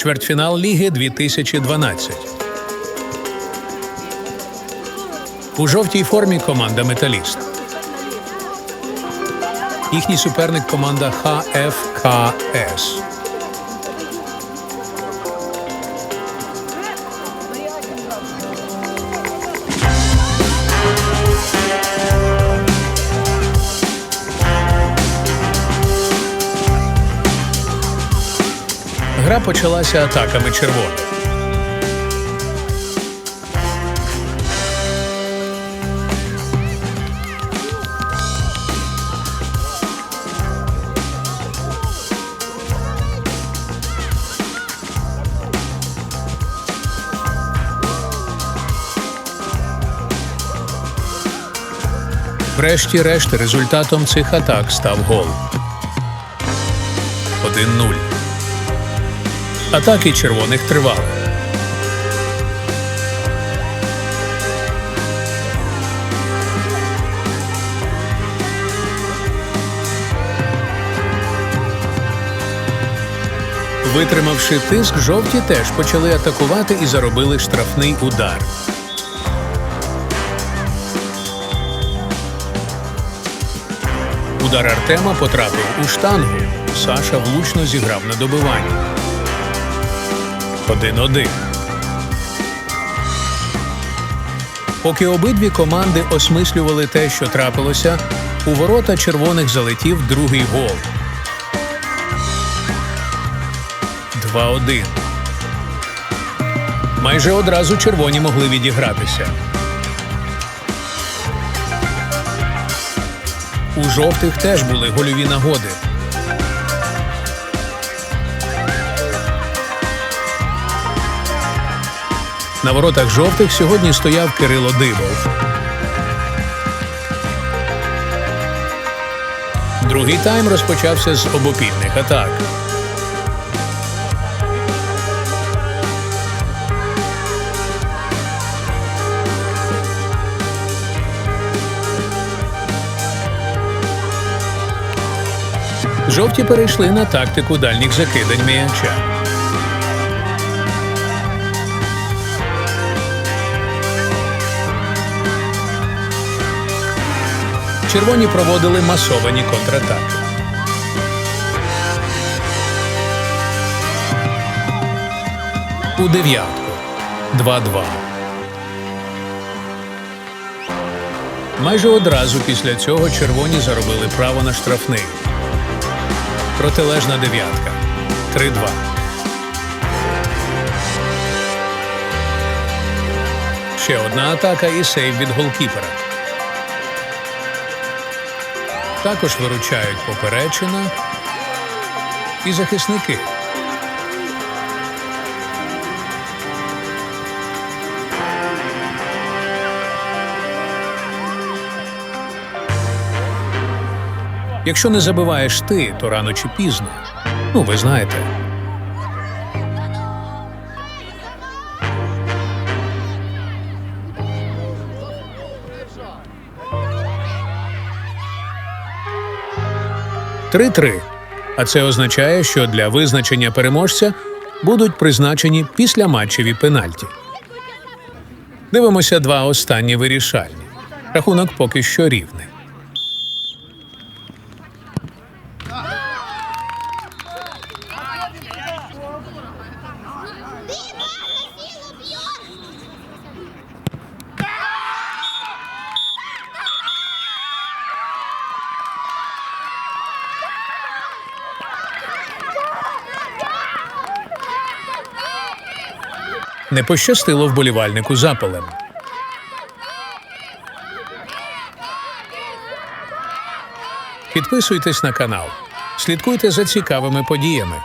Чвертьфінал Ліги 2012. У жовтій формі команда Металіст. Їхній суперник команда ХФКС. Гра почалася атаками червоних. Врешті-решт результатом цих атак став гол. 1-0. Атаки червоних тривали. Витримавши тиск, жовті теж почали атакувати і заробили штрафний удар. Удар Артема потрапив у штангу. Саша влучно зіграв на добивання. 1-1. Поки обидві команди осмислювали те, що трапилося, у ворота червоних залетів другий гол. 2-1. Майже одразу червоні могли відігратися. У жовтих теж були гольові нагоди. На воротах жовтих сьогодні стояв Кирило Дибов. Другий тайм розпочався з обопільних атак. Жовті перейшли на тактику дальніх закидань м'яча. Червоні проводили масовані контратаки. У дев'ятку 2-2. Майже одразу після цього червоні заробили право на штрафний. Протилежна дев'ятка 3-2. Ще одна атака і сейв від голкіпера. Також виручають поперечина і захисники. Якщо не забиваєш ти, то рано чи пізно. Ну, ви знаєте. Три-три. А це означає, що для визначення переможця будуть призначені післяматчеві пенальті. Дивимося два останні вирішальні. Рахунок поки що рівний. Не пощастило вболівальнику запалем. Підписуйтесь на канал, слідкуйте за цікавими подіями.